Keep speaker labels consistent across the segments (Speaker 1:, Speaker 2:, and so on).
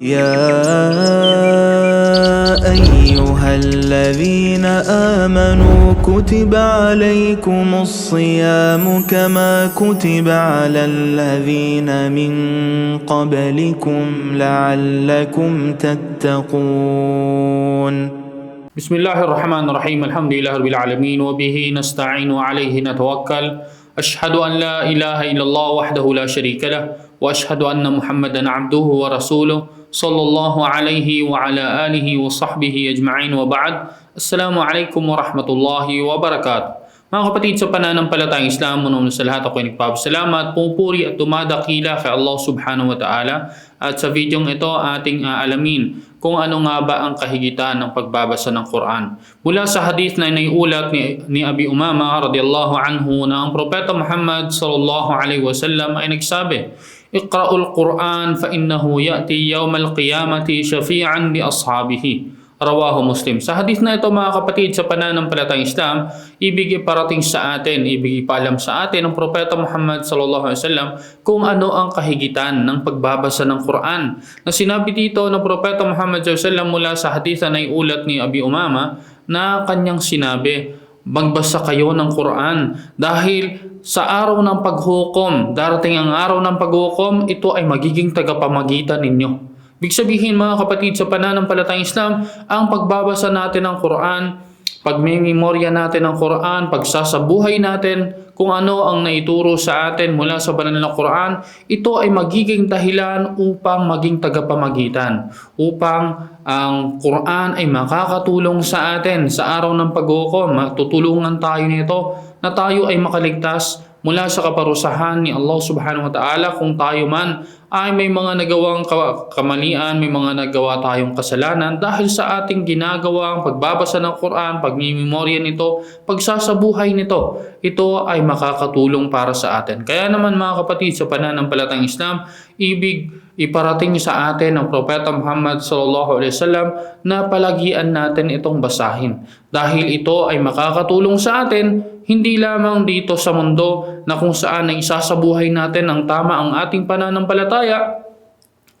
Speaker 1: يا أيها الذين آمنوا كتب عليكم الصيام كما كتب على الذين من قبلكم لعلكم تتقون.
Speaker 2: بسم الله الرحمن الرحيم. الحمد لله رب العالمين وبه نستعين وعليه نتوكل. أشهد أن لا إله إلا الله وحده لا شريك له وأشهد أن محمدا عبده ورسوله. صلى الله عليه وعلى آله وصحبه أجمعين وبعد السلام عليكم ورحمة الله وبركاته Mga kapatid sa pananampalatayang Islam, muna sa lahat ako ay nagpapasalamat, pupuri at tumadakila kay Allah subhanahu wa ta'ala. At sa videong ito, ating aalamin kung ano nga ba ang kahigitan ng pagbabasa ng Quran. Mula sa hadith na inaiulat ni, ni Abi Umama radiyallahu anhu na ang Propeta Muhammad sallallahu alaihi wasallam ay nagsabi, Fa innahu ya'ti yawmal qiyamati shafi'an li ashabihi. Rawahu Muslim. Sa hadith na ito mga kapatid sa pananampalatayang Islam, ibig iparating sa atin, ibig ipalam sa atin ng Propeta Muhammad sallallahu alaihi wasallam kung ano ang kahigitan ng pagbabasa ng Quran. Na sinabi dito ng Propeta Muhammad sallallahu alaihi wasallam mula sa hadith na iulat ni Abi Umama na kanyang sinabi, magbasa kayo ng Quran dahil sa araw ng paghukom, darating ang araw ng paghukom, ito ay magiging tagapamagitan ninyo. Ibig sabihin mga kapatid sa pananampalatayang Islam, ang pagbabasa natin ng Quran, pagmimemorya natin ng Quran, pagsasabuhay natin kung ano ang naituro sa atin mula sa banal na Quran, ito ay magiging dahilan upang maging tagapamagitan, upang ang Quran ay makakatulong sa atin sa araw ng paghukom. Matutulungan tayo nito na tayo ay makaligtas mula sa kaparusahan ni Allah subhanahu wa ta'ala kung tayo man ay may mga nagawang ka- kamalian, may mga nagawa tayong kasalanan dahil sa ating ginagawang pagbabasa ng Quran, pagmimemorya nito, pagsasabuhay nito, ito ay makakatulong para sa atin. Kaya naman mga kapatid sa pananampalatang Islam, ibig iparating sa atin ng Propeta Muhammad sallallahu alaihi wasallam na palagian natin itong basahin dahil ito ay makakatulong sa atin hindi lamang dito sa mundo na kung saan ay isasabuhay natin ang tama ang ating pananampalataya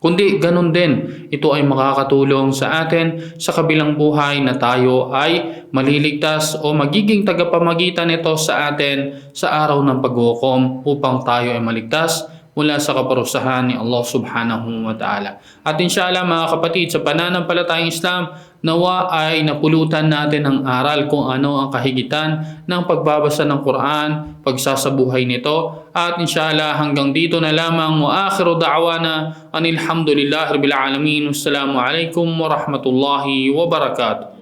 Speaker 2: kundi ganun din. Ito ay makakatulong sa atin sa kabilang buhay na tayo ay maliligtas o magiging tagapamagitan ito sa atin sa araw ng paghukom upang tayo ay maligtas mula sa kaparusahan ni Allah subhanahu wa ta'ala. At inshallah mga kapatid, sa pananampalatayang Islam, nawa ay napulutan natin ng aral kung ano ang kahigitan ng pagbabasa ng Quran, pagsasabuhay nito. At inshallah hanggang dito na lamang wa akhiru da'wana anilhamdulillah rabbil alamin. Wassalamu alaikum wa rahmatullahi wa barakatuh.